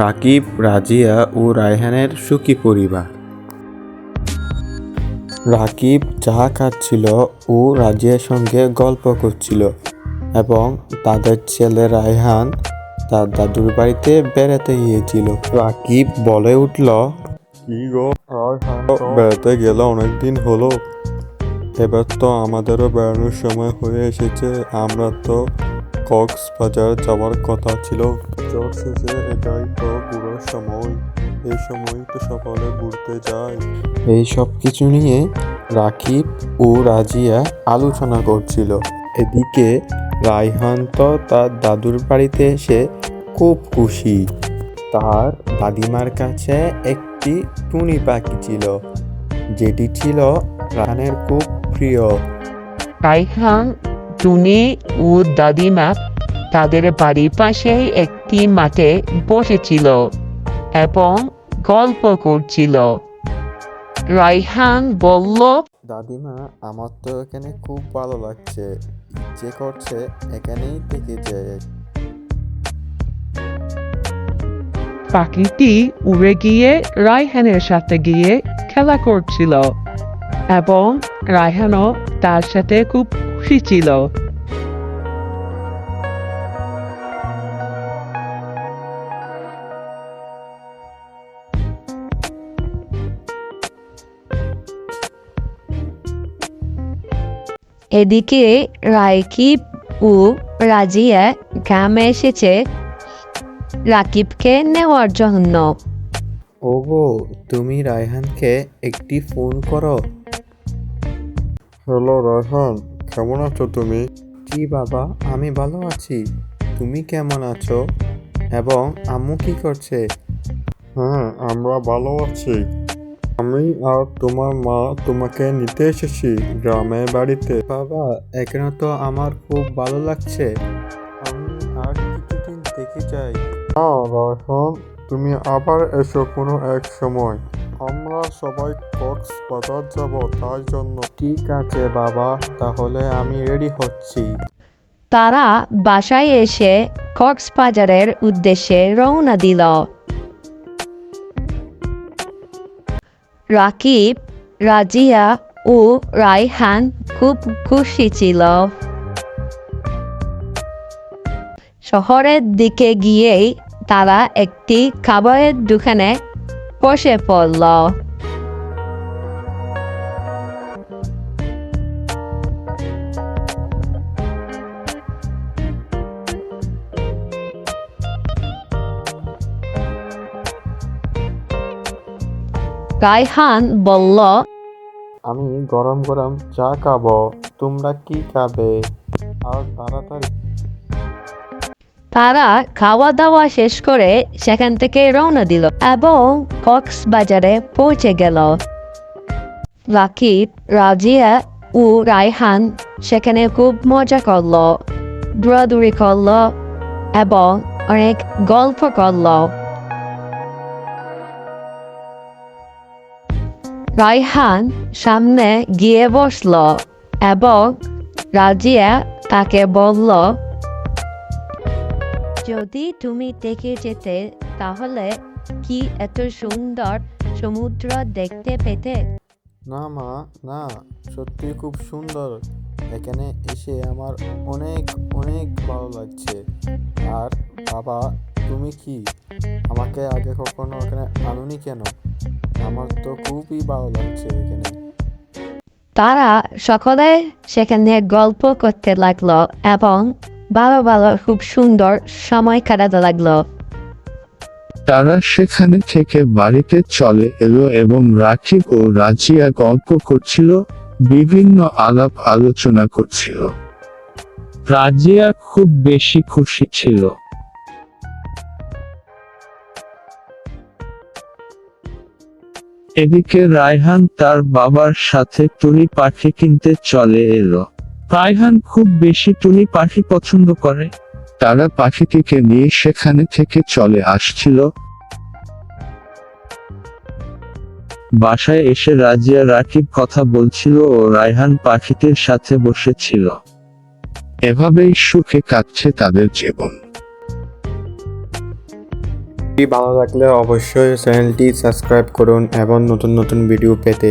রাকিব, রাজিয়া ও রায়হানের সুখী পরিবার। রাকিব চা খাচ্ছিল ও রাজিয়ার সঙ্গে গল্প করছিল এবং তাদের ছেলে রায়হান তার দাদুর বাড়িতে বেড়াতে গিয়েছিল। রাকিব বলে উঠল, কি গো বেড়াতে গেলে অনেকদিন হলো। এবার তো আমাদেরও বেড়ানোর সময় হয়ে এসেছে। আমরা তো কক্সবাজার যাওয়ার কথা ছিল। চোর শেষে এটাই তো ঘুরার সময়। এই সময় তো সকলে ঘুরতে যায় এই সব কিছু নিয়ে রাকিব ও রাজিয়া আলোচনা করছিল। এদিকে রায়হান তো তার দাদুর বাড়িতে এসে খুব খুশি। তার দাদিমার কাছে একটি টুনি পাখি ছিল, যেটি ছিল রায়হানের খুব প্রিয়। রাইহান টুনি ও দাদিমা তাদের বাড়ির পাশে একটি মাঠে বসেছিল এবং গল্প করছিল। রাইহান বলল দাদিমা আমার তো এখানে খুব ভালো লাগছে। ইচ্ছে করছে এখানেই থেকে যায় পাখিটি উড়ে গিয়ে রায়হানের সাথে গিয়ে খেলা করছিল এবং রায়হানও তার সাথে খুব খুশি ছিল। এদিকে রাকিব ও রাজিয়া গ্রামে এসেছে রাকিবকে নেওয়ার জন্য। ওগো তুমি রায়হানকে একটি ফোন করো। হ্যালো রায়হান। কেমন আছো তুমি? জি বাবা আমি ভালো আছি। তুমি কেমন আছো? এবং আম্মু কি করছে? হ্যাঁ আমরা ভালো আছি। আমি আর তোমার মা তোমাকে নিতে এসেছি গ্রামের বাড়িতে। বাবা এখানে তো আমার খুব ভালো লাগছে। আমি আর কিছুদিন থেকে যাই। হ্যাঁ তুমি আবার এসো কোনো এক সময়। সবাই কক্সবাজার যাব তার জন্য। ঠিক আছে বাবা তাহলে আমি রেডি হচ্ছি। তারা বাসায় এসে কক্সবাজারের উদ্দেশ্যে রওনা দিল। রাকিব রাজিয়া ও রায়হান খুব খুশি ছিল। শহরের দিকে গিয়েই তারা একটি খাবারের দোকানে বসে পড়ল। রায়হান বলল আমি গরম গরম চা খাব তোমরা কি খাবে? আর তাড়াতাড়ি তারা খাওয়া দাওয়া শেষ করে সেখান থেকে রওনা দিল এবং কক্সবাজারে পৌঁছে গেল। রাকিব রাজিয়া ও রায়হান সেখানে খুব মজা করল দৌড়াদৌড়ি করল এবং অনেক গল্প করল। রায়হান সামনে গিয়ে বসল এবং রাজিয়া তাকে বলল, যদি তুমি দেখে যেতে, তাহলে কি এত সুন্দর সমুদ্র দেখতে পেতে? না মা, না, সত্যি খুব সুন্দর। এখানে এসে আমার অনেক অনেক ভালো লাগছে। আর বাবা, তুমি কি? আমাকে আগে কখনো এখানে আনুনি কেন? আমার তো খুবই ভালো লাগছে এখানে। তারা সকলে সেখানে গল্প করতে লাগল এবং ভালো ভালো খুব সুন্দর সময় কাটাতে লাগল। তারা সেখানে থেকে বাড়িতে চলে এলো এবং রাকিব ও রাজিয়া গল্প করছিল বিভিন্ন আলাপ আলোচনা করছিল। রাজিয়া খুব বেশি খুশি ছিল। এদিকে রায়হান তার বাবার সাথে টুনি পাখি কিনতে চলে এলো। রায়হান খুব বেশি টুনি পাখি পছন্দ করে। তারা পাখিটিকে নিয়ে সেখানে থেকে চলে আসছিল। বাসায় এসে রাজিয়া রাকিব কথা বলছিল ও রায়হান পাখিটির সাথে বসেছিল। এভাবেই সুখে কাটছে তাদের জীবন। ভালো লাগলে অবশ্যই চ্যানেলটি সাবস্ক্রাইব করুন এবং নতুন নতুন ভিডিও পেতে।